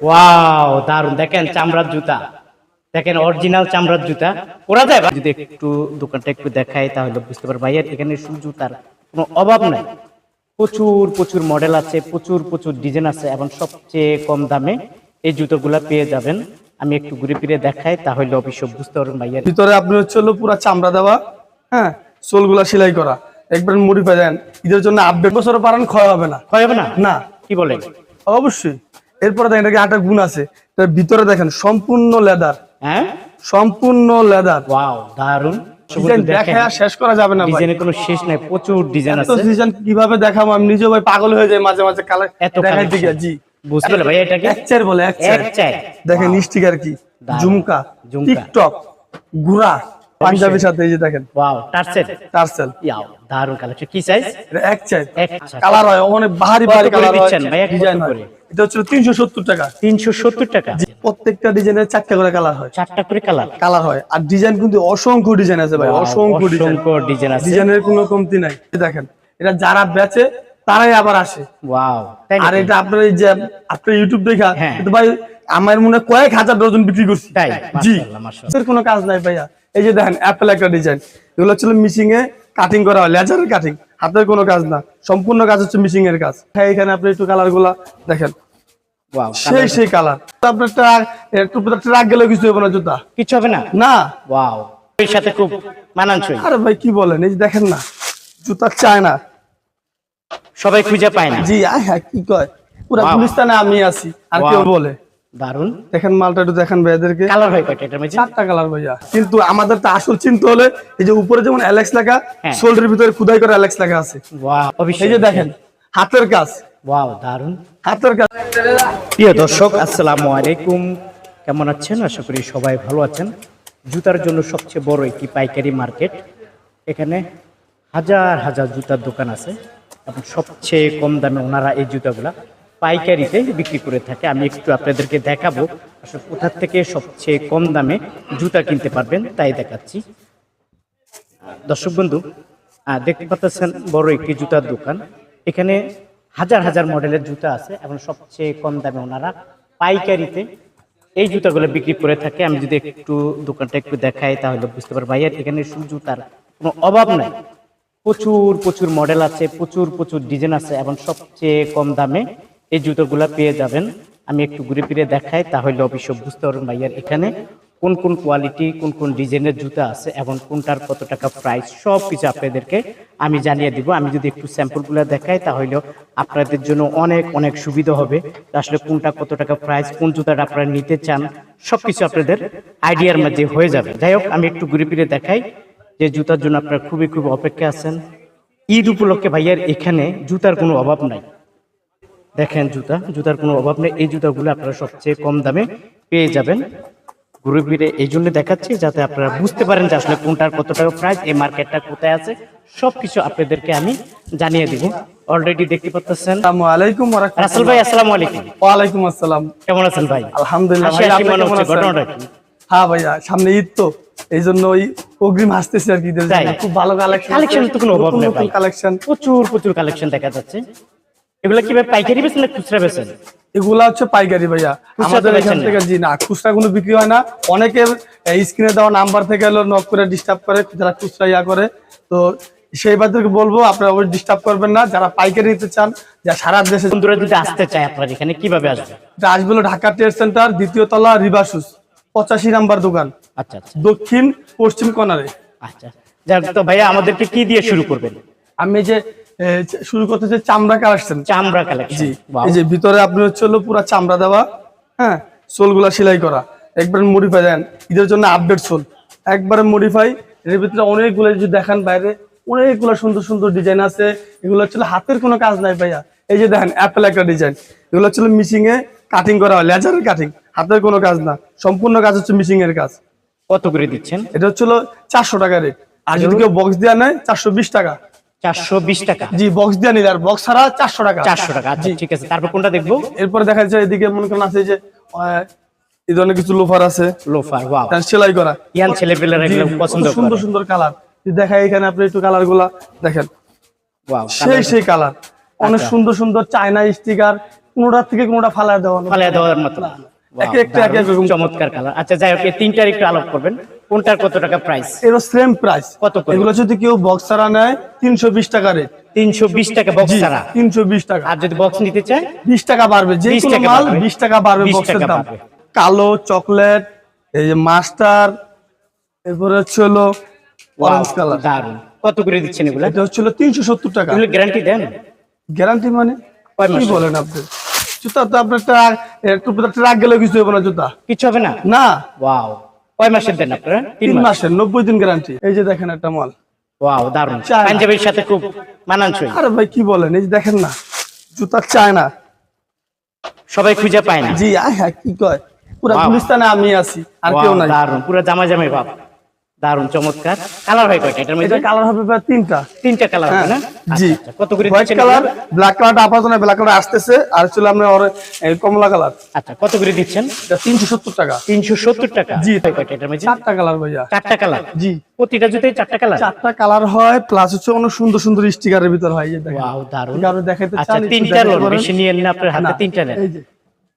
Wow দারুণ দেখেন চামড়ার জুতা। দেখেন অরিজিনাল চামড়ার জুতা। ওরা যায় যদি একটু দোকানটা একটু দেখাই তাহলে বুঝতে পারব। ভাইয়ের এখানে শু জুতার কোনো অভাব নাই। প্রচুর প্রচুর মডেল আছে প্রচুর প্রচুর ডিজাইন আছে এবং সবচেয়ে কম দামে এই জুতোগুলা পেয়ে যাবেন। আমি একটু ঘুরে ফিরে দেখাই তাহলে অবশ্য বুঝতে পারবেন ভাইয়ের ভিতরে আপনি হচ্ছে হলো পুরো চামড়া দেওয়া হ্যাঁ? সোলগুলা সেলাই করা। একবার মডিফাই দেন। ঈদের জন্য আপডেট বছর পারেন ক্ষয় হবে না। হয় হবে না? না। কি বলেন? অবশ্যই। এরপরে দেখেন এটাকে আটা গুণ আছে। ভিতরে দেখেন সম্পূর্ণ লেদার। হ্যাঁ? সম্পূর্ণ লেদার। ওয়াও দারুণ শেষ করা যাবে না ভাই। ডিজাইনের কোনো শেষ নাই প্রচুর ডিজাইন আছে। ডিজাইন কীভাবে দেখাবো? আমি নিজেও ভাই পাগল হয়ে যাই মাঝে মাঝে কালার দেখাই দিকে জি। বুঝতে পারলে ভাই এটাকে এক বলে এক চার এক চাই দেখেন স্টিকার কি। ঝুমকা। টিকটক পাঞ্জাবির সাথে এই যে দেখেন। Wow tassel. টার্সেল। ইয়াও দারুণ কালেকশন কি সাইজ এক চার কালার হয় অনেক বাহারি কত কালার হয়? ডিজাইন করে? এটা হচ্ছে তিনশো সত্তর টাকা। তিনশো সত্তর টাকা। প্রত্যেকটা ডিজাইনের চারটা করে কালার হয়। চারটা করে কালার। কালার হয়। আর ডিজাইন কিন্তু অসংখ্য ডিজাইন আছে ভাই। অসংখ্য ডিজাইন। আছে। ডিজাইনের কোনো কমতি নাই। দেখেন এটা যারা বেচে তারাই আবার আসে। ওয়াও আর এটা আপনার এই যে আপনার ইউটিউব দেখা হ্যাঁ। ভাই আমার মনে হয় কয়েক হাজার ডজন বিক্রি করছি। তাই? জি। এর কোনো কাজ নাই ভাইয়া। এই যে দেখেন অ্যাপেল একটা ডিজাইন। এগুলো হচ্ছে মিশিং এ কাটিং করা হয় লেজারের কাটিং হাতের কোনো কাজ না। সম্পূর্ণ কাজ হচ্ছে মিশিং এর কাজ। হ্যাঁ এখানে আপনি একটু কালারগুলা দেখেন। সেই সেই কালার আপনার ট্রাক একটু ট্রাক গেলে কিছু হবে না জুতা। কিছু হবে না? না। ওয়াও এর সাথে খুব মানানসই। আরে ভাই কি বলেন? এই দেখেন না জুতা চায় না। সবাই খুঁজে পায় না। জি আয় হ্যাঁ কি কয়? পুরা গুলিস্তানে আমি আছি আর কেউ বলে। দারুণ দেখেন মালটা একটু দেখেন ভাইদেরকে কালার হয় কয়টা এটার মধ্যে? চারটা কালার ভাইয়া। কিন্তু আমাদের তো আসল চিন্তা হলে এই যে উপরে যেমন অ্যালেক্স লেখা হ্যাঁ। শোল্ডারের ভিতরে খুদাই করে অ্যালেক্স লেখা আছে। ওয়াও এই যে দেখেন হাতের কাজ। ওয়াও দারুণ হাতের কাজ। প্রিয় দর্শক আসসালামু আলাইকুম। কেমন আছেন? আশা করি সবাই ভালো আছেন। জুতার জন্য সবচেয়ে বড় একটি পাইকারি মার্কেট। এখানে হাজার হাজার জুতার দোকান আছে। এবং সবচেয়ে কম দামে ওনারা এই জুতাগুলা পাইকারিতে বিক্রি করে থাকে। আমি একটু আপনাদেরকে দেখাবো আসলে কোথা থেকে সবচেয়ে কম দামে জুতা কিনতে পারবেন তাই দেখাচ্ছি। দর্শক বন্ধু দেখতে পাচ্ছেন বড় একটি জুতার দোকান। এখানে হাজার হাজার মডেলের জুতা আছে এবং সবচেয়ে কম দামে ওনারা পাইকারিতে এই জুতাগুলো বিক্রি করে থাকে। আমি যদি একটু দোকানটা একটু দেখাই তাহলে বুঝতে পারব। ভাইয়ার এখানে শু জুতার কোনো অভাব নাই। প্রচুর প্রচুর মডেল আছে, প্রচুর প্রচুর ডিজাইন আছে এবং সবচেয়ে কম দামে এই জুতোগুলা পেয়ে যাবেন। আমি একটু ঘুরে ফিরে দেখাই, তাহলে অবশ্য বুঝতে পারবেন ভাইয়ার এখানে কোন কোন কোয়ালিটি কোন কোন ডিজাইনের জুতা আছে এবং কোনটার কত টাকা প্রাইস সব কিছু আপনাদেরকে আমি জানিয়ে দিব। আমি যদি একটু স্যাম্পলগুলো দেখাই, তাহলে আপনাদের জন্য অনেক অনেক সুবিধা হবে। আসলে কোনটা কত টাকা প্রাইস কোন জুতাটা আপনারা নিতে চান সব কিছু আপনাদের আইডিয়ার মধ্যে হয়ে যাবে। যাই হোক, আমি একটু ঘুরে ফিরে দেখাই যে জুতার জন্য আপনারা খুবই খুব অপেক্ষা আছেন। ঈদ উপলক্ষে ভাইয়ার এখানে জুতার কোনো অভাব নাই। দেখেন জুতা, জুতার কোনো অভাব নেই। এই জুতাগুলো আপনারা সবচেয়ে কম দামে পেয়ে যাবেন। ঘুরে ফিরে এই জন্য দেখাচ্ছি যাতে আপনারা বুঝতে পারেন যে আসলে কোনটার কত টাকা প্রাইস এই মার্কেটটা কোথায় আছে। সবকিছু আপনাদেরকে আমি জানিয়ে দিব। অলরেডি দেখতে পাচ্ছেন। আসসালামু আলাইকুম ওয়া রাসেল ভাই আসসালামু আলাইকুম। ওয়ালাইকুম আসসালাম। কেমন আছেন ভাই? আলহামদুলিল্লাহ ভাই আপনি কেমন আছেন? ঘটনাটা কি? হ্যাঁ ভাইয়া সামনে ঈদ তো এই জন্য ওই অগ্রিম হাসতেছি আর কি। খুব ভালো কালেকশন কালেকশন তো কোনো অভাব নেই ভাই। কালেকশন প্রচুর প্রচুর কালেকশন দেখা যাচ্ছে। এগুলো কীভাবে পাইকারি বেছেন না খুচরা বেছেন এগুলা হচ্ছে পাইকারি ভাইয়া। আমাদের এখান থেকে জি না খুচরা কোনো বিক্রি হয় না। অনেকের স্ক্রিনে দেওয়া নাম্বার থেকে এলো নক করে ডিস্টার্ব করে যারা খুচরা ইয়া করে। তো সেই বাদেরকে বলব আপনারা ওই ডিস্টার্ব করবেন না। যারা পাইকারি নিতে চান যা সারা দেশে বন্ধুরা যদি আসতে চায় আপনার এখানে কীভাবে আসবে? আসবে হলো ঢাকা ট্রেড সেন্টার দ্বিতীয় তলা রিভাসুস পঁচাশি নাম্বার দোকান। আচ্ছা আচ্ছা। দক্ষিণ পশ্চিম কর্নারে। আচ্ছা। যাক তো ভাইয়া আমাদেরকে কি দিয়ে শুরু করবেন? আমি যে শুরু করতে চাই চামড়া কালেকশন চামড়া কালেকশন জি এই যে ভিতরে আপনি হচ্ছে হলো পুরো চামড়া দেওয়া হ্যাঁ সোলগুলা সেলাই করা। একবার মডিফাই দেন ঈদের জন্য আপডেট সোল। একবারে মডিফাই এর ভিতরে অনেকগুলো যদি দেখান বাইরে অনেকগুলো সুন্দর সুন্দর ডিজাইন আছে। এগুলো হচ্ছে হাতের কোনো কাজ নাই ভাইয়া। এই যে দেখেন অ্যাপেল একটা ডিজাইন এগুলো হচ্ছে মিশিং এ কাটিং করা হয় লেজারের কাটিং হাতের কোনো কাজ না সম্পূর্ণ কাজ হচ্ছে মিশিং এর কাজ। কত করে দিচ্ছেন? এটা হচ্ছে হলো চারশো টাকা রেট আর যদি কেউ বক্স দেওয়া নেয় চারশো বিশ টাকা। চারশো বিশ টাকা। জি বক্স নিলে আর বক্স ছাড়া চারশো টাকা। চারশো টাকা আচ্ছা ঠিক আছে তারপর কোনটা দেখব? এরপরে দেখা যাচ্ছে এদিকে মনে করেন আছে যে এই ধরনের কিছু লোফার আছে। লোফার ওয়াও তার সেলাই করা। ইয়ান ছেলেপেলেরা এগুলো পছন্দ সুন্দর সুন্দর কালার। দেখা এখানে আপনি একটু কালারগুলা দেখেন। ওয়াও সেই সেই কালার অনেক আচ্ছা। সুন্দর সুন্দর চায়না স্টিকার কোনোটার থেকে কোনোটা ফালায় দেওয়া ফালিয়ে দেওয়ার মতো। একটা একে দারুণ, রকম চমৎকার কালার আচ্ছা যাই হোক এই তিনটার একটু আলোক করবেন। কোনটার কত টাকা প্রাইস এরও সেম প্রাইস কত? এগুলো যদি কেউ বক্স ছাড়া নেয় তিনশো বিশ টাকা রেট তিনশো বিশ টাকা বক্স ছাড়া? তিনশো বিশ টাকা। আর যদি বক্স নিতে চায়? বিশ টাকা বাড়বে যে 20 কোনো টাকা মাল বিশ টাকা বাড়বে 20 বক্সের দাম। কালো চকলেট এই যে মাস্টার এরপরে হচ্ছে হলো অরেঞ্জ কালার দারুণ কত করে দিচ্ছেন এগুলো? এটা হচ্ছে হলো তিনশো সত্তর টাকা। এগুলো গ্যারান্টি দেন? গ্যারান্টি মানে? কি বলেন আপনি? জুতা তো আপনার ট্রাক একটু ট্রাক গেলে কিছু হবে না জুতা। কিছু হবে না? না। ওয়াও কয় মাসের দেন আপনারা? তিন মাসের নব্বই দিন গ্যারান্টি এই যে দেখেন একটা মাল ওয়াও দারুণ পাঞ্জাবির সাথে খুব মানানসই। আরে ভাই কি বলেন? এই যে দেখেন না জুতা চায় না সবাই খুঁজে পায় না। জি হ্যাঁ কি কয়? পুরা. গুলিস্তানে আমি আছি আর কেউ না দারুণ পুরো জামা জামাই বাপ। দারুণ চমৎকার। কালার হয় কয়টা? এটার মধ্যে? কালার হবে প্রায় তিনটা। তিনটা কালার হবে না? হ্যাঁ, জি। আচ্ছা, আচ্ছা। কত করে হোয়াইট কালার ব্ল্যাক কালারটা আপাতত না ব্ল্যাক কালার আসতেছে। আর ছিল আপনার ওর- কমলা কালার আচ্ছা কত করে দিচ্ছেন? এটা তিনশো সত্তর টাকা। তিনশো সত্তর টাকা? জি। কয়টা এটার মধ্যে? চারটা কালার ভাইয়া। চারটা কালার জি। প্রতিটা চারটা কালার চারটা কালার হয় প্লাস হচ্ছে অনেক সুন্দর সুন্দর স্টিকারের ভিতর হয় এই দেখেন। ওয়াও দারুণ আচ্ছা তিনটা বেশি নিয়ে নিন আপনার হাতে তিনটা নেন। এই যে।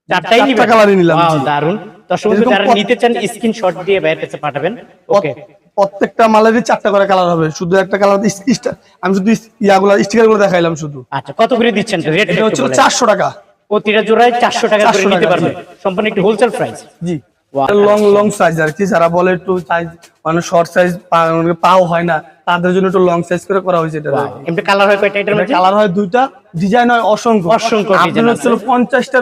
চারটাই নিবেন কালারই নিলাম, দারুণ দর্শক যারা নিতে চান স্ক্রিনশট দিয়ে বাইরের কাছে পাঠাবেন। ওকে প্রত্যেকটা মালেরই চারটা করে কালার হবে। শুধু একটা কালার আমি শুধু ইয়াগুলো স্টিকারগুলো দেখাইলাম শুধু। আচ্ছা কত করে দিচ্ছেন? রেট হচ্ছে চারশো টাকা। প্রতিটা জোড়ায় চারশো টাকা করে নিতে টাকা, পারবে সম্পূর্ণ একটি হোলসেল প্রাইস জি. লং লং সাইজ আর কি যারা বলে একটু সাইজ মানে শর্ট সাইজ পাও হয় না তাদের জন্য একটু লং সাইজ করে করা হয়েছে এটা। এমনি কালার হয় কয়টা? এটার মধ্যে? কালার হয় দুইটা ডিজাইন হয় অসংখ্য। অসংখ্য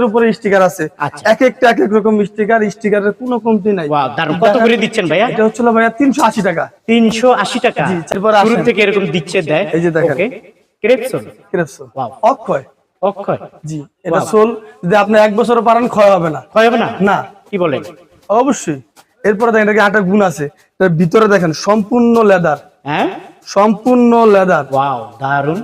উপরে স্টিকার আছে। আচ্ছা। এক একটা এক এক রকম স্টিকার স্টিকারের কোনো কমতি নাই। ওয়াও কত করে দিচ্ছেন ভাইয়া? এটা হচ্ছিল ভাইয়া তিনশো আশি টাকা। তিনশো আশি টাকা। জি, এরপর শুরু থেকে এরকম দিচ্ছে দেয় এই যে দেখেন। ওকে ক্রেপসন ক্রেপসো Wow. অক্ষয়। অক্ষয়। জি এটা সোল। যদি আপনি এক বছর পারেন ক্ষয় হবে না। ক্ষয় হবে না? না। কি বলেন? অবশ্যই। এরপরে দেখেন এটাকে আটা গুণ আছে। ভিতরে দেখেন সম্পূর্ণ লেদার। হ্যাঁ? সম্পূর্ণ লেদার। ওয়াও দারুণ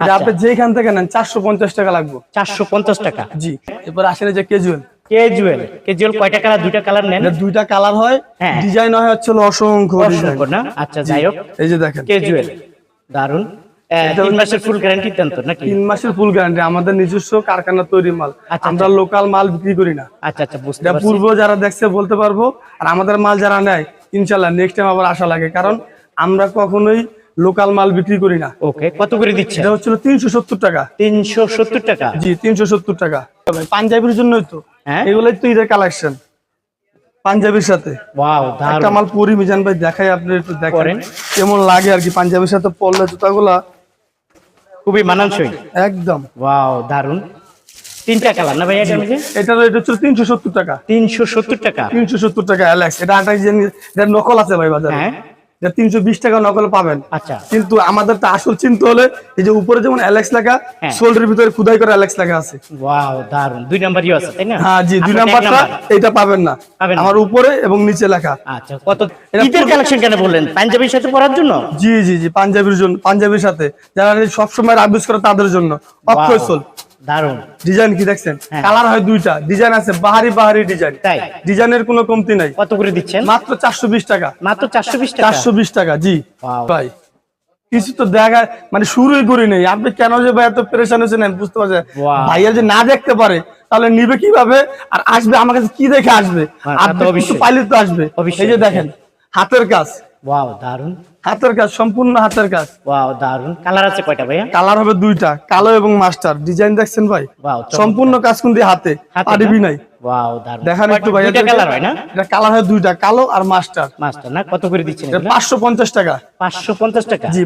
আপনি যেখান থেকে নেন চারশো পঞ্চাশ টাকা লাগবে। চারশো পঞ্চাশ টাকা? জি। এরপর আসেন যে কেজুয়াল কেজুয়েল কেজুয়েল কয়টা কালার দুইটা কালার নেন। দুইটা কালার হয়। হ্যাঁ। ডিজাইন হয় হচ্ছে অসংখ্য অসংখ্য না? আচ্ছা যাই হোক। এই যে দেখেন। কেজুয়েল দারুণ তিন মাসের ফুল গ্যারান্টি দেন তো নাকি? তিন মাসের ফুল গ্যারান্টি আমাদের নিজস্ব কারখানা তৈরি মাল। আচ্ছা, আমরা লোকাল মাল বিক্রি করি না। আচ্ছা আচ্ছা বুঝতে পূর্ব যারা দেখছে বলতে পারব আর আমাদের মাল যারা নেয় ইনশাল্লাহ নেক্সট টাইম আবার আশা লাগে। কারণ আমরা কখনোই লোকাল মাল বিক্রি করি না। ওকে কত করে দিচ্ছেন? এটা হচ্ছিল তিনশো সত্তর টাকা। তিনশো সত্তর টাকা? জি তিনশো সত্তর টাকা। পাঞ্জাবির জন্যই তো। হ্যাঁ। এগুলোই তো ঈদের কালেকশন পাঞ্জাবির সাথে। একটা মাল পরি মিজান ভাই দেখাই আপনি একটু দেখেন। কেমন লাগে আর কি পাঞ্জাবির সাথে পরলে জুতাগুলা খুবই মানানসই। একদম। ওয়াও দারুণ তিনটা কালার না ভাই এটা এটার এটা হচ্ছে তিনশো সত্তর টাকা। তিনশো সত্তর টাকা। তিনশো সত্তর টাকা অ্যালেক্স এটা আঠাশ জন এটা নকল আছে ভাই বাজারে। হ্যাঁ। এটা তিনশো বিশ টাকা নকল পাবেন। আচ্ছা। কিন্তু আমাদের তো আসল চিন্তা হলে এই যে উপরে যেমন অ্যালেক্স লেখা। ভিতরে খুদাই করে অ্যালেক্স লেখা আছে। ওয়াও দারুণ দুই নাম্বারই আছে তাই না? হ্যাঁ জি দুই নাম্বারটা নাম্বার। এইটা পাবেন না। আমার উপরে এবং নিচে লেখা। আচ্ছা কত এটা ঈদের কালেকশন কেন বললেন? পাঞ্জাবির সাথে পরার জন্য? জি জি জি পাঞ্জাবির জন্য পাঞ্জাবির সাথে। যারা সবসময় আবিষ করে তাদের জন্য। অক্ষয় সোল দারুণ ডিজাইন কি দেখছেন? হ্যাঁ। কালার হয় দুইটা। ডিজাইন আছে বাহারি বাহারি ডিজাইন তাই। ডিজাইনের কোনো কমতি নাই। কত করে দিচ্ছেন? মাত্র চারশো বিশ টাকা। মাত্র চারশো বিশ টাকা? চারশো বিশ টাকা জি। ভাই কিছু তো দেখা মানে শুরুই করি নেই। আপনি কেন যে ভাই এত পেরেশান হয়েছেন আমি বুঝতে পারছি ভাইয়া যে না দেখতে পারে তাহলে নিবে কীভাবে? আর আসবে আমার কাছে কি দেখে আসবে? হ্যাঁ, তা তো। পাইলে তো আসবে। এই যে দেখেন হাতের কাজ। ওয়াও দারুণ হাতের কাজ সম্পূর্ণ হাতের কাজ। ওয়াও দারুণ কালার আছে কয়টা ভাইয়া? কালার হবে দুইটা কালো এবং মাস্টার ডিজাইন দেখছেন ভাই? সম্পূর্ণ কাজ কিন্তু হাতে না? নাই ওয়াও দারুণ দেখান একটু ভাই দুইটা কালার হয় না? এটা কালার হয় দুইটা কালো আর মাস্টার মাস্টার না? কত করে দিচ্ছেন এটা পাঁচশো পঞ্চাশ টাকা। টাকা? জি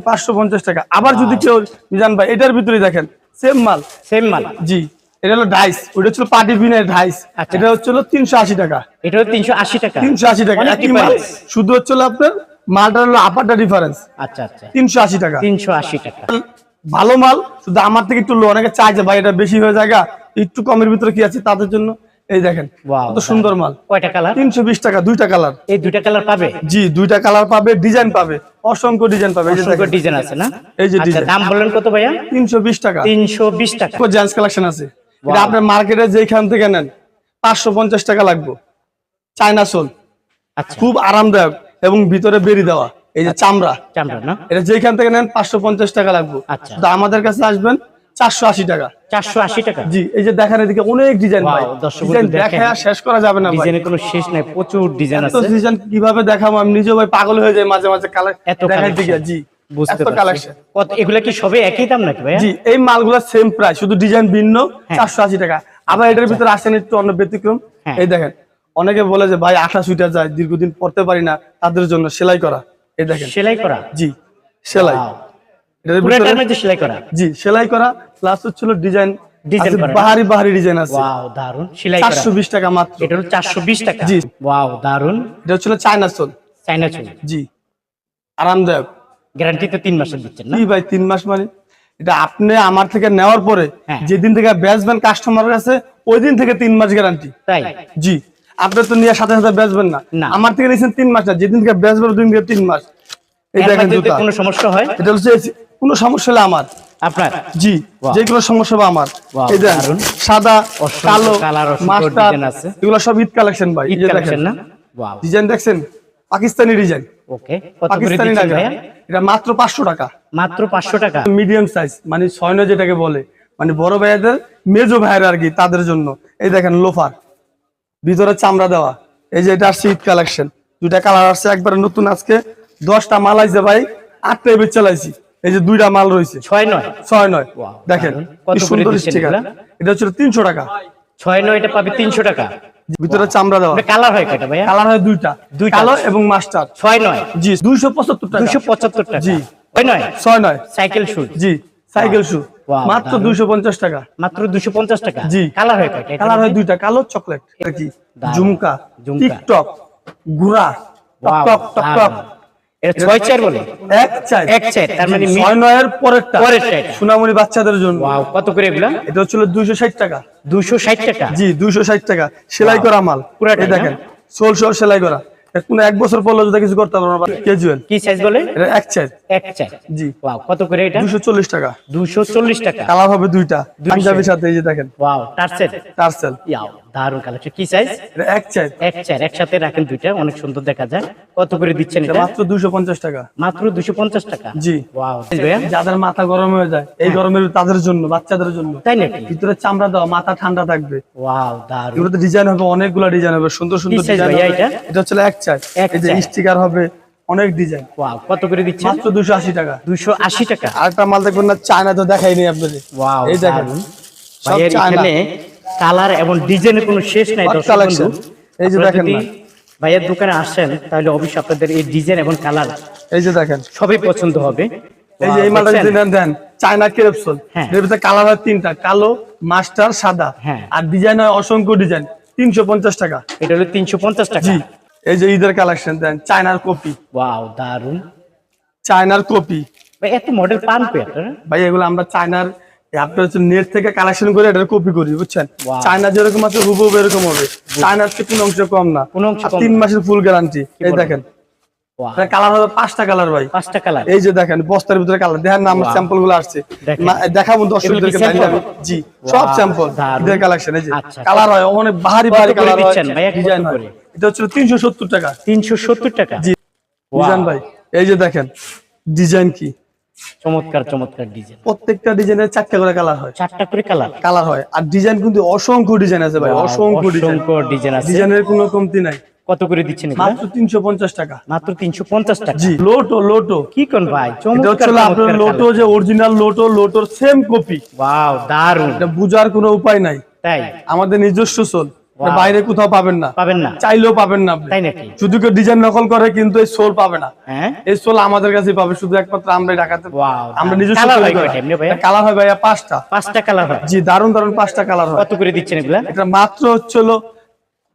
আবার যদি কেউ মিজান ভাই এটার ভিতরে দেখেন সেম মাল। সেম মাল। জি এটা হলো ডাইস ওটা হচ্ছে পার্টি বিনের ডাইস আচ্ছা। এটা হচ্ছে হলো তিনশো আশি টাকা। এটা হলো তিনশো আশি টাকা। তিনশো আশি টাকা। অনেক একই মাল। শুধু হচ্ছে আপনার মালটা হলো আপারটা ডিফারেন্স আচ্ছা আচ্ছা। তিনশো আশি টাকা। তিনশো আশি টাকা। ভালো মাল শুধু আমার থেকে একটু লো অনেকে চাই যে ভাই এটা বেশি হয়ে জায়গা একটু কমের ভিতরে কি আছে তাদের জন্য? এই দেখেন কত সুন্দর মাল। কয়টা কালার তিনশো বিশ টাকা দুইটা কালার এই দুইটা কালার পাবে? জি দুইটা কালার পাবে ডিজাইন পাবে। অসংখ্য ডিজাইন পাবে ডিজাইন আছে না? এই যে আচ্ছা দাম বললেন কত ভাইয়া? তিনশো বিশ টাকা। তিনশো বিশ টাকা। জেন্টস কালেকশন আছে। এটা আপনার মার্কেটে যেখান থেকে নেন পাঁচশো পঞ্চাশ টাকা লাগবে। China sole. আচ্ছা। খুব আরামদায়ক। এবং ভিতরে বেরি দেওয়া এই যে চামড়া। চামড়া না? এটা যেখান থেকে নেন পাঁচশো পঞ্চাশ টাকা লাগবে। আচ্ছা। আমাদের কাছে আসবেন চারশো আশি টাকা। চারশো আশি টাকা? জি এই যে দেখেন এদিকে অনেক ডিজাইন। দেখে শেষ করা যাবে না ডিজাইনের কোনো শেষ নাই প্রচুর ডিজাইন আছে। ডিজাইন কীভাবে দেখাবো? আমি নিজেও ভাই পাগল হয়ে যাই মাঝে মাঝে কালার এত। গিয়ে জি। বুঝতে কালেকশন এগুলা কি সবে একই দাম নাকি ভাইয়া? জি এই মালগুলো সেম প্রাইস শুধু ডিজাইন ভিন্ন হ্যাঁ। চারশো আশি টাকা। আবার এটার ভিতরে আসেন একটু অন্য ব্যতিক্রম। হ্যাঁ। এই দেখেন অনেকে বলে যে ভাই আঠা সুইটা যায় দীর্ঘদিন পড়তে পারি না তাদের জন্য সেলাই করা। এই দেখেন। সেলাই করা? জি সেলাই। Wow, এটার পুরোটার ভিতরে মধ্যে সেলাই করা? জি সেলাই করা প্লাস হচ্ছিল ডিজাইন। Design করা। না? বাহারি বাহারি ডিজাইন আছে। ওয়াও দারুণ সেলাই করা। চারশো বিশ টাকা মাত্র। এটা হলো চারশো বিশ টাকা। জি। ওয়াও দারুণ এটা হচ্ছিল চায়না সোল চাইনা চুল। জি। আরামদায়ক। গ্যারান্টি তো তিন মাসের দিচ্ছেন না? কি ভাই তিন মাস মানে। এটা আপনি আমার থেকে নেওয়ার পরে হ্যাঁ। যেদিন থেকে বেচবেন কাস্টমারের কাছে ওই দিন থেকে তিন মাস গ্যারান্টি তাই? জি। আপনি তো নিয়ে সাথে সাথে বেচবেন না। না। আমার থেকে নিয়েছেন তিন মাস না যেদিন থেকে বেচবেন দিন থেকে তিন মাস। যদি জুতা। কোনো সমস্যা হয়? এটা হচ্ছে কোনো সমস্যা হলে আমার। আপনার? জি যে কোনো সমস্যা আমার। এই দারুণ। সাদা কালো মাস্টার এগুলো সব ঈদ কালেকশন ভাই ঈদ যে কালেকশন না? ডিজাইন দেখছেন? পাকিস্তানি ডিজাইন। ওকে পাকিস্তানি টাকা এটা মাত্র পাঁচশো টাকা। মাত্র পাঁচশো টাকা? মিডিয়াম সাইজ মানে ছয় নয় যেটাকে বলে। মানে বড় ভাইয়াদের মেজো ভাইয়ের আর কি তাদের জন্য। এই দেখেন লোফার। ভিতরে চামড়া দেওয়া। এই যে এটা আসছে ঈদ কালেকশন। দুইটা কালার আসছে একবারে নতুন আজকে। দশটা মাল আইছে ভাই আটটাই বেচ চালাইছি এই যে দুইটা মাল রয়েছে। ছয় নয়? ছয় নয়। দেখেন কত সুন্দর? এটা হচ্ছে তিনশো টাকা। ছয় নয় এটা পাবে তিনশো টাকা। ভিতরে চামড়া দেওয়া। কালার হয় কয়টা ভাইয়া? কালার হয় দুইটা। দুই কালো এবং মাস্টার। ছয় নয়? জি দুইশো পঁচাত্তর টাকা। দুইশো পঁচাত্তর টাকা। জি। ছয় নয়? ছয় নয়। সাইকেল শুট জি সাইকেল শু মাত্র। দুইশো পঞ্চাশ টাকা। মাত্র দুশো পঞ্চাশ টাকা? জি। কালার হয় কালার হয় দুইটা কালো চকলেট কি? ঝুমকা। টিকটক ঘোড়া টক টক টক টক। ছয় চার বলে? এক চাই এক চার, তার মানে ছয় নয়ের পরেরটা। পরেরটা সোনামণি বাচ্চাদের জন্য। কত করে এগুলা? এটা হচ্ছিল দুইশো ষাট টাকা। দুশো ষাট টাকা? জি দুইশো ষাট টাকা। সেলাই করা মাল। পুরাটাই দেখেন সোল সোল সেলাই করা। কোনো এক বছর পরলে যদি কিছু করতে পারব না ক্যাজুয়াল কি সাইজ বলে? এটা এক সাইজ এক সাইজ জি। ওয়াও কত করে এটা? দুশো চল্লিশ টাকা। দুশো চল্লিশ টাকা। কালার হবে দুইটা। পাঞ্জাবির সাথে এই যে দেখেন। Wow tassel. টার্সেল। ইয়াও দারুণ কালেকশন কি সাইজ এক চাই এক চার একসাথে রাখেন দুইটা অনেক সুন্দর দেখা যায়। কত করে দিচ্ছেন এটা? মাত্র দুইশো পঞ্চাশ টাকা। মাত্র দুশো পঞ্চাশ টাকা? জি। ওয়াও ভাইয়া। যাদের মাথা গরম হয়ে যায় এই গরমের তাদের জন্য বাচ্চাদের জন্য। তাই নাকি? ভিতরে চামড়া দেওয়া মাথা ঠান্ডা থাকবে। ওয়াও দারুণ। এগুলোতে ডিজাইন হবে অনেকগুলো ডিজাইন হবে সুন্দর সুন্দর ডিজাইন ভাইয়া এটা? এটা হচ্ছে এক এক এই যে স্টিকার হবে অনেক ডিজাইন ওয়াও কত করে দিচ্ছেন? মাত্র দুশো আশি টাকা। দুশো আশি টাকা? আরেকটা মাল দেখবেন না চায়না তো দেখাইনি আপনাদের। ওয়াও এই দেখেন সব চায়না এখানে কালার এবং ডিজাইনের কোনো শেষ নাই দর্শক এই যে দেখেন না। ভাইয়ের দোকানে আসেন তাহলে অবশ্যই আপনাদের এই ডিজাইন এবং কালার এই যে দেখেন। সবই পছন্দ হবে। এই যে এই মালটা যদি দেন চায়না কেরপসল। হ্যাঁ। এর ভিতরে কালার হয় তিনটা কালো মাস্টার সাদা। হ্যাঁ। আর ডিজাইন হয় অসংখ্য ডিজাইন। তিনশো পঞ্চাশ টাকা। এটা হলো তিনশো পঞ্চাশ টাকা। জি। এই যে ঈদের কালেকশন দেন চায়নার কপি। ওয়াও দারুণ চায়নার কপি। ভাই এত মডেল পান পে আপনারা? ভাই এগুলো আমরা চায়নার আপনার হচ্ছে নেট থেকে কালেকশন করে এটা কপি করি বুঝছেন? চায়না যেরকম আছে হুবহু এরকম হবে। চায়নার চেয়ে কোনো অংশ কম না। কোনো অংশ তিন মাসের ফুল গ্যারান্টি এই দেখেন। কালার হবে পাঁচটা কালার ভাই। পাঁচটা কালার এই যে দেখেন বস্তার ভিতরে কালার দেখেন না আমার স্যাম্পলগুলো আসছে। দেখাবো দর্শকদেরকে। জি সব স্যাম্পল। কালেকশন এই যে। কালার হয় অনেক কালার হয়। ডিজাইন করে? এটা হচ্ছে তিনশো সত্তর টাকা। তিনশো সত্তর টাকা? জি ডিজাইন ভাই। এই যে দেখেন ডিজাইন কি? চমৎকার চমৎকার। ডিজাইন প্রত্যেকটা ডিজাইনের চারটা করে কালার হয়। চারটা করে কালার কালার হয়। আর ডিজাইন কিন্তু অসংখ্য ডিজাইন আছে ভাই। অসংখ্য অসংখ্য ডিজাইন আছে। ডিজাইনের কোনো কমতি নাই। কত করে দিচ্ছেন মাত্র তিনশো পঞ্চাশ টাকা। মাত্র তিনশো পঞ্চাশ টাকা? জি। লোটো লোটো কি কোন ভাই? চমৎকার আপনার লোটো যে অরিজিনাল লোটো লোটোর সেম কপি ওয়াও দারুণ এটা বুঝার কোনো উপায় নাই। তাই? আমাদের নিজস্ব Wow. বাইরে কোথাও পাবেন না। পাবেন না। চাইলেও পাবেন না তাই নাকি? শুধু কেউ ডিজাইন নকল করে কিন্তু এই সোল পাবে না। হ্যাঁ? এই সোল আমাদের কাছে পাবে শুধু একমাত্র আমরাই ঢাকাতে আমরা। নিজস্ব? কালার হয় ভাইয়া? পাঁচটা। পাঁচটা কালার হয়। জি দারুণ দারুণ পাঁচটা কালার হয়। কত করে দিচ্ছেন এগুলা? এটা মাত্র হচ্ছে হলো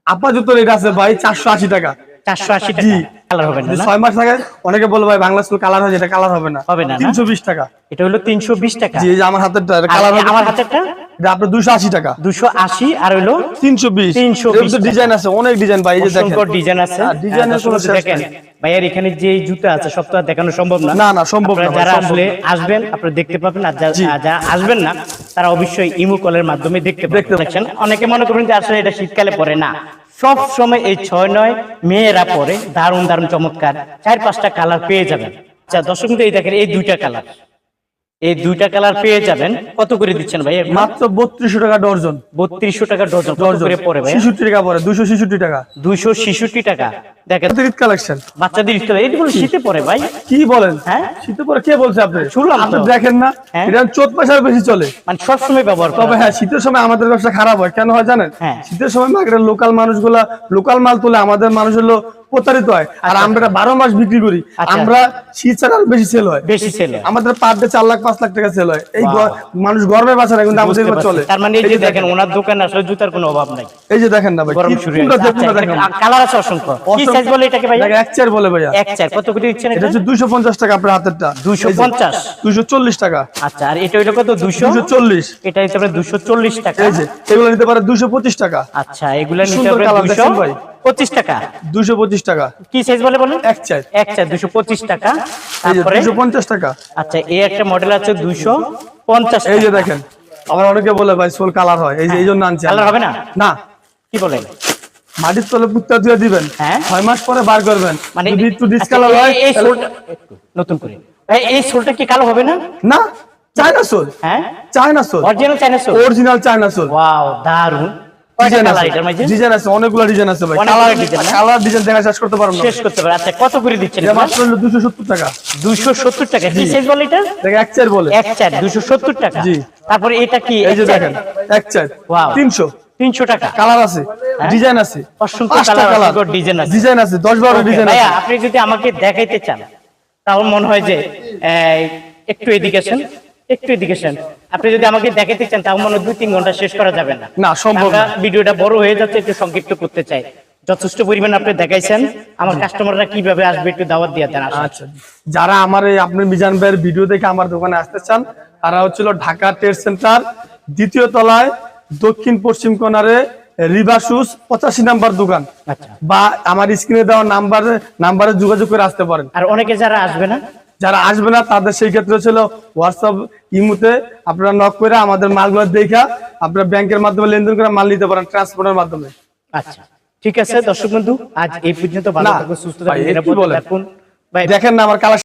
আপাতত রেট আছে ভাই চারশো আশি টাকা। চারশো আশি টাকা। জি। কালার হবে না যদি মাস থাকে অনেকে বলে ভাই বাংলা স্কুল কালার হয় যেটা কালার হবে না। হবে না, না? তিনশো বিশ টাকা। এটা হলো তিনশো বিশ টাকা। জি আমার হাতের কালার হবে আমার হাতেরটা? এটা আপনার দুশো আশি টাকা। দুশো আশি আর হলো তিনশো বিশ। 320 ডিজাইন আছে অনেক ডিজাইন ভাই এই যে দেখেন। অসংখ্য ডিজাইন আছে ডিজাইনের কোনো শেষ দেখেন ভাইয়ার এখানে যে জুতা আছে সব তো দেখানো সম্ভব না। না, না, সম্ভব না যারা আসলে আসবেন আপনারা দেখতে পাবেন আর যারা আসবেন না তারা অবশ্যই ইমো কলের মাধ্যমে দেখতে দেখতে পাবেন। অনেকে মনে করবেন যে আসলে এটা শীতকালে পরে না। সব সময় এই ছয় নয় মেয়েরা পরে দারুণ দারুণ চমৎকার চার পাঁচটা কালার পেয়ে যাবেন। আচ্ছা দর্শক এই দেখেন, এই দুইটা কালার এই দুইটা কালার পেয়ে যাবেন। কত করে দিচ্ছেন ভাই? মাত্র বত্রিশশো টাকা ডর্জন। বত্রিশশো টাকা ডর্জন। করে পড়ে ভাই? ছেষট্টি টাকা পরে দুশো ছেষট্টি টাকা। দুইশো ছেষট্টি টাকা। দেখেন। কালেকশন বাচ্চাদের স্টাইল এগুলো শীতে পড়ে ভাই। কি বলেন? হ্যাঁ? শীতে পরে কে বলছে আপনি? শুনলাম তো। আপনি দেখেন না? হ্যাঁ? এটা চোদ্দ বেশি চলে। মানে সবসময় ব্যবহার তবে হ্যাঁ শীতের সময় আমাদের ব্যবসা খারাপ হয়। কেন হয় জানেন? হ্যাঁ। শীতের সময় লোকাল মানুষগুলা লোকাল মাল তুলে আমাদের মানুষ হলো প্রতারিত হয়। আর আমরা বারো মাস বিক্রি করি। আচ্ছা। আমরা শীত ছাড়া আরও বেশি সেল হয়। বেশি সেল হয়। আমাদের পার ডে চার লাখ পাঁচ লাখ টাকা সেল হয়। এই মানুষ গরমে বাঁচে না কিন্তু আমাদের। চলে। তার মানে এই যে দেখেন। ওনার দোকানে আসলে জুতার কোনো অভাব নাই। এই যে দেখেন না ভাই গরম শুরু দেখেন কালার আছে অসংখ্য। কি সাইজ বলে এটাকে ভাই এক চেয়ার বলে ভাইয়া। এক চার কত করে দিচ্ছেন এটা এটা? হচ্ছে দুইশো পঞ্চাশ টাকা আপনার হাতেরটা। 250? দুইশো চল্লিশ টাকা। আচ্ছা আর এটা হইল কত? দুশো দুইশো চল্লিশ। এটা নিতে পারে দুশো চল্লিশ টাকা। এই যে এগুলো নিতে পারে দুইশো পঁচিশ টাকা। আচ্ছা এগুলো নিতে পারে colour দুশো দেখছেন ভাই? পঁচিশ টাকা। দুইশো পঁচিশ টাকা। কি সাইজ বলে বলেন? এক চার এক চার দুশো পঁচিশ টাকা। তারপরে? দুইশো পঞ্চাশ টাকা। আচ্ছা এই একটা মডেল আছে দুশো পঞ্চাশ এই যে দেখেন আবার অনেকে বলে ভাই সোল কালার হয় এই যে এই জন্য আনছি কালার হবে না? না। কি বলেন মাটির তলে পুত্তা দিয়ে দিবেন। হ্যাঁ। ছয় মাস পরে বার করবেন। মানে একটু ডিসকালার এই- হয় এই সোলটা নতুন করে। এই সোলটা কি কালো হবে না? না চায়না সোল। হ্যাঁ? China sole. Original China sole? Original China sole. Wow দারুণ কয়টা ডিজাইন আছে। ডিজাইন আছে অনেকগুলো ডিজাইন আছে ভাই। কালার design, কালার ডিজাইন দেখা শেষ করতে পারব না। শেষ করতে পারে আচ্ছা কত করে দিচ্ছেন এটা মাত্র হলো দুশো সত্তর টাকা। দুইশো সত্তর টাকা। কি সাইজ বলে এটা? দেখে এক চার বলে। এক চার দুশো সত্তর টাকা। জি। তারপরে এটা কি এই যে দেখেন এক চার। টাকা। কালার আছে। ডিজাইন আছে। অসংখ্য পাঁচটা colour, কালার আছে। ডিজাইন আছে ডিজাইন আছে। আপনি যদি আমাকে দেখাইতে চান তাহলে মনে হয় যে একটু এদিকেশন একটু এদিকেশন আপনি যদি আমাকে দেখাইতে চান তাহলে মনে দুই তিন ঘণ্টা শেষ করা যাবে না। না, সম্ভব না। ভিডিওটা বড় হয়ে যাচ্ছে একটু সংক্ষিপ্ত করতে চাই। যথেষ্ট পরিমাণ আপনি দেখাইছেন আমার কাস্টমাররা কীভাবে আসবে একটু দাওয়াত দিয়ে দেন আচ্ছা। যারা আমার এই আপনি মিজান ভাইয়ের ভিডিও দেখে আমার দোকানে আসতে চান তারা হচ্ছিল ঢাকা ট্রেড সেন্টার দ্বিতীয় তলায় দক্ষিণ পশ্চিম কোনারে রিভার শুজ পঁচাশি নাম্বার দোকান। আচ্ছা। বা আমার স্ক্রিনে দেওয়া নাম্বারে নাম্বারে যোগাযোগ করে আসতে পারেন। আর অনেকে যারা আসবে না যারা আসবে না তাদের সেই ক্ষেত্রে ছিল হোয়াটসঅ্যাপ ইমুতে আপনারা নক করে আমাদের মালগুলো দেখা আপনারা ব্যাংকের মাধ্যমে লেনদেন করে মাল নিতে পারেন ট্রান্সপোর্টের মাধ্যমে। আচ্ছা ঠিক আছে দর্শক বন্ধু আজ এই পর্যন্ত ভালো থাকুন সুস্থ থাকুন দেখেন না আমার কালার